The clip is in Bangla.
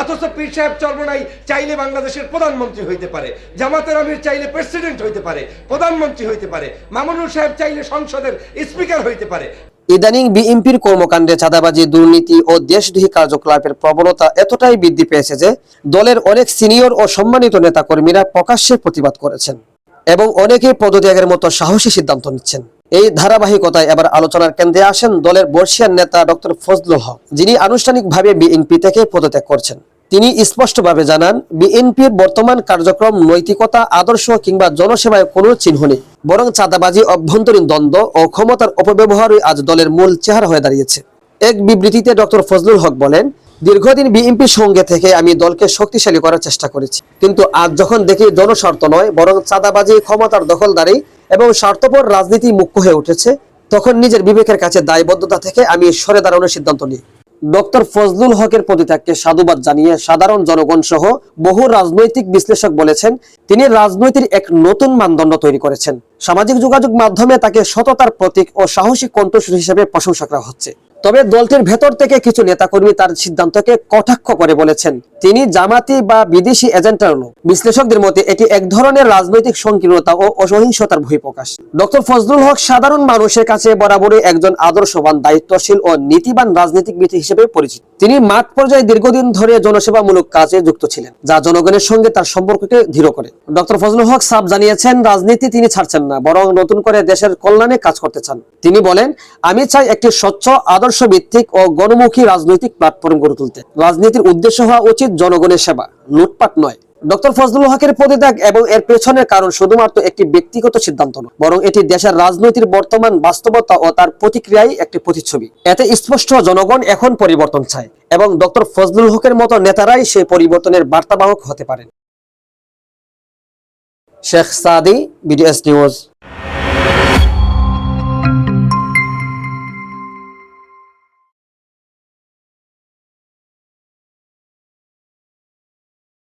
অথচ পীর সাহেব চর্মনাই চাইলে বাংলাদেশের প্রধানমন্ত্রী হইতে পারে, জামাতের আমির চাইলে প্রেসিডেন্ট হইতে পারে, প্রধানমন্ত্রী হইতে পারে, মামুনুল সাহেব চাইলে সংসদের স্পিকার হইতে পারে। ইদানিং বিএনপির কর্মকাণ্ডে চাঁদাবাজি, দুর্নীতি ও দেশদ্রোহী কার্যকলাপের প্রবণতা এতটাই বৃদ্ধি পেয়েছে যে দলের অনেক সিনিয়র ও সম্মানিত নেতাকর্মীরা প্রকাশ্যে প্রতিবাদ করেছেন এবং অনেকেই পদত্যাগের মতো সাহসী সিদ্ধান্ত নিচ্ছেন। এই ধারাবাহিকতায় এবার আলোচনার কেন্দ্রে আসেন দলের বর্ষিয়ান নেতা ডক্টর ফজলুল হক, যিনি আনুষ্ঠানিকভাবে বিএনপি থেকে পদত্যাগ করছেন। তিনি স্পষ্টভাবে জানান, বিএনপির বর্তমান কার্যক্রম নৈতিকতা, আদর্শ কিংবা জনসেবায় কোনো চিহ্ন নেই, বরং চাঁদাবাজি, অভ্যন্তরীণ দ্বন্দ্ব ও ক্ষমতার অপব্যবহারই আজ দলের মূল চেহারা হয়ে দাঁড়িয়েছে। এক বিবৃতিতে ডক্টর ফজলুল হক বলেন, দীর্ঘদিন বিএনপির সঙ্গে থেকে আমি দলকে শক্তিশালী করার চেষ্টা করেছি। কিন্তু আজ যখন দেখি জনস্বার্থ নয়, বরং চাঁদাবাজি, ক্ষমতার দখলদারি এবং স্বার্থপর রাজনীতি মুখ্য হয়ে উঠেছে, তখন নিজের বিবেকের কাছে দায়বদ্ধতা থেকে আমি সরে দাঁড়ানোর সিদ্ধান্ত নিই। ডক্টর ফজলুল হকের প্রতি তাকে সাধুবাদ জানিয়ে সাধারণ জনগণ সহ বহু রাজনৈতিক বিশ্লেষক বলেছেন, তিনি রাজনৈতিক এক নতুন মানদণ্ড তৈরি করেছেন। সামাজিক যোগাযোগ মাধ্যমে তাকে সততার প্রতীক ও সাহসী কণ্ঠস্বর হিসেবে প্রশংসা করা হচ্ছে। তবে দলটির ভেতর থেকে কিছু নেতাকর্মী তার সিদ্ধান্তকে কটাক্ষ করে বলেছেন। তিনি জামাতি বা বিদেশি এজেন্টার লোক। বিশ্লেষকদের মতে, এটি এক ধরনের রাজনৈতিক সংকীর্ণতা ও অসহিংসতার বহিঃপ্রকাশ। ডক্টর ফজলুল হক সাধারণ মানুষের কাছে বরাবরই একজন আদর্শবান, দায়িত্বশীল ও নীতিবান রাজনীতিবিদ হিসেবে পরিচিত। তিনি মাঠ পর্যায়ে দীর্ঘদিন ধরে জনসেবামূলক কাজে যুক্ত ছিলেন, যা জনগণের সঙ্গে তার সম্পর্ককে দৃঢ় করে। ডক্টর ফজলুল হক সাব জানিয়েছেন, রাজনীতি তিনি ছাড়ছেন না, বরং নতুন করে দেশের কল্যাণে কাজ করতে চান। তিনি বলেন, আমি চাই একটি স্বচ্ছ, আদর্শ ভিত্তিক ও গণমুখী রাজনৈতিক প্ল্যাটফর্ম গড়ে তুলতে। রাজনীতির উদ্দেশ্য হওয়া উচিত জনগণের সেবা, লুটপাট নয়। ডক্টর ফজলুল হকের পদত্যাগ এবং এর পেছনের কারণ শুধুমাত্র একটি ব্যক্তিগত সিদ্ধান্ত নয়, বরং এটি দেশের রাজনৈতিক বর্তমান বাস্তবতা ও তার প্রতিক্রিয়াই একটি প্রতিচ্ছবি। এতে স্পষ্ট জনগণ এখন পরিবর্তন চায় এবং ডক্টর ফজলুল হকের মতো নেতারাই সেই পরিবর্তনের বার্তাবাহক হতে পারেন। Sheikh Sadi, BDS news.